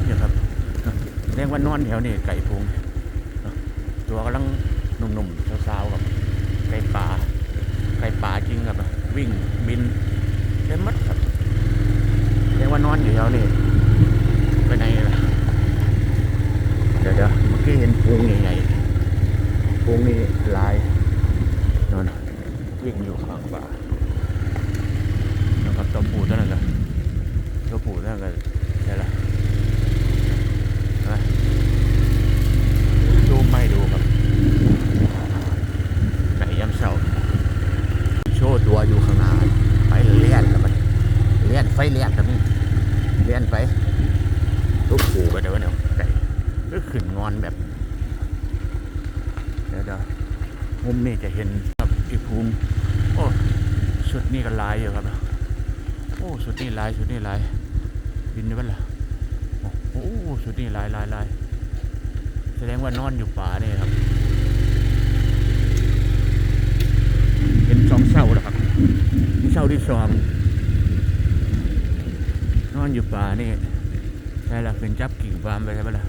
มอยู่ครับเรียกว่านอนแถวนี้ไก่พุงตัวกำลังหนุ่มๆสาวๆครับไก่ป่าไก่ป่าจริงครับ วิ่งบินเต็มมัดครับเรียกว่านอนอยู่แถวนี้ไปไหนล่ะเดี๋ยวเดี๋ยวเมื่อกี้เห็นพุงใหญ่ๆพุงนี่ลายนอนวิ่งอยู่ข้างป่านะครับตัวผู้เท่านั้นแหละตัวผู้เท่านั้นก็ใช่ละ นะดูไม่ดูครับไก่ย่ำเสาโชว์ ตัวอยู่ข้างหน้าไปเลี้ยนแล้วมันเลี้ยนไฟเลี้ยนครับนี่เลี้ยนไปลูกขู่ไปเดี๋ยวเดี๋ยวไก่ก็ขึ้นงอนแบบเดี๋ยวเดี๋ยวมุมนี้จะเห็นครับอีกภูมิโอ้สุดนี่ก็ลายอยู่ครับโอ้สุดนี่ลายสุดนี่ลายบินได้ปะล่ะโอ้สุดนี่ลายลายลายแสดงว่านอนอยู่ป่าเนี่ยครับ เป็นสองเศร้าแล้วครับนี่เศร้า ที่สองนอนอยู่ป่านี่ใช่ละเป็นจับกิ่งฟามไปใช่ปะล่ะ